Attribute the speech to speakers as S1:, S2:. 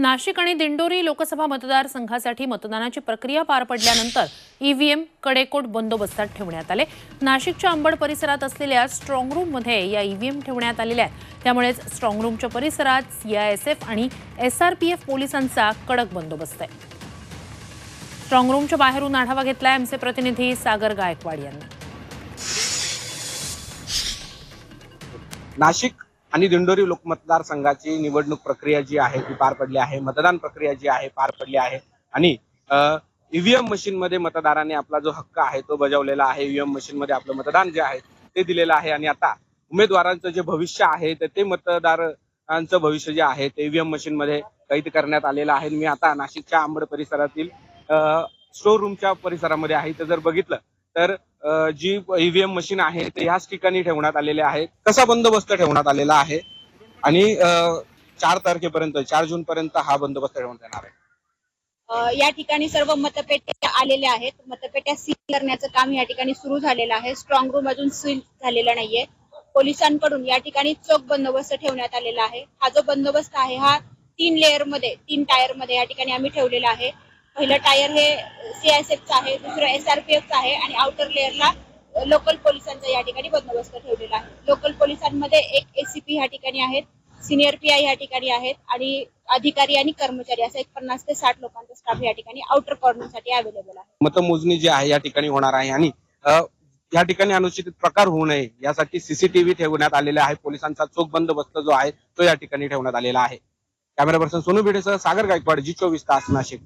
S1: नाशिक आणि दिंडोरी लोकसभा मतदारसंघासाठी मतदानाची प्रक्रिया पार पडल्यानंतर ईव्हीएम कडेकोट बंदोबस्तात ठेवण्यात आले. नाशिकच्या अंबड परिसरात असलेल्या स्ट्रॉंग रूममध्ये या ईव्हीएम ठेवण्यात आलेल्या आहेत. त्यामुळेच स्ट्रॉंग रूमच्या परिसरात सीआयएसएफ आणि एसआरपीएफ पोलिसांचा कडक बंदोबस्त आहे. स्ट्रॉंग रूमच्या बाहेरून आढावा घेतलाय आमचे प्रतिनिधी सागर गायकवाड यांनी.
S2: नाशिक आणि दिंडोरी लोक मतदारसंघाची निवडणूक प्रक्रिया जी आहे ती पार पडली आहे. मतदान प्रक्रिया जी आहे पार पडली आहे. आणि ईव्हीएम मशीन मध्ये मतदाराने आपला जो हक्क आहे तो बजावलेला आहे. ईव्हीएम मशीन मध्ये आपलं मतदान जे आहे ते दिलेलं आहे. आणि आता उमेदवारांचं जे भविष्य आहे तर ते मतदारांचं भविष्य जे आहे ते ईव्हीएम मशीन मध्ये कैद करण्यात आलेलं आहे. मी आता नाशिकच्या आंबड परिसरातील स्टोर रूमच्या परिसरामध्ये आहे. तर जर बघितलं तर जी ईव्हीएम मशीन आहे ते ह्याच ठिकाणी ठेवण्यात आलेले आहे. कसा बंदोबस्त ठेवण्यात आलेला आहे? आणि चार तारखेपर्यंत चार जून पर्यंत हा बंदोबस्त ठेवण्यात येणार आहे.
S3: या ठिकाणी सर्व मतपेट्या आलेल्या आहेत. मतपेट्या सील करण्याचं काम या ठिकाणी सुरू झालेलं आहे. स्ट्रॉंग रूम अजून सील झालेला नाहीये. पोलिसांकडून या ठिकाणी चोख बंदोबस्त ठेवण्यात आलेला आहे. हा जो बंदोबस्त आहे हा तीन लेअरमध्ये तीन टायरमध्ये या ठिकाणी आम्ही ठेवलेला आहे. पहिलं टायर हे सीआयएसएफचं आहे दुसरं एसआरपीएफचं आहे आणि आउटर लेअरला लोकल पोलिसांचा या ठिकाणी बंदोबस्त ठेवलेला आहे. लोकल पोलिसांमध्ये एक एसीपी या ठिकाणी आहेत सिनियर पी आय ह्या ठिकाणी आहेत आणि अधिकारी आणि कर्मचारी असं एक पन्नास ते साठ लोकांचा स्टाफ या ठिकाणी आउटर कॉर्नरसाठी अवेलेबल आहे.
S2: मतमोजणी जी आहे या ठिकाणी होणार आहे आणि या ठिकाणी अनुचित प्रकार होऊ नये यासाठी सीसीटीव्ही ठेवण्यात आलेला आहे. पोलिसांचा चोख बंदोबस्त जो आहे तो या ठिकाणी ठेवण्यात आलेला आहे. कॅमेरा पर्सन सोनू भिडेसह सागर गायकवाड जी चोवीस तास नाशिक.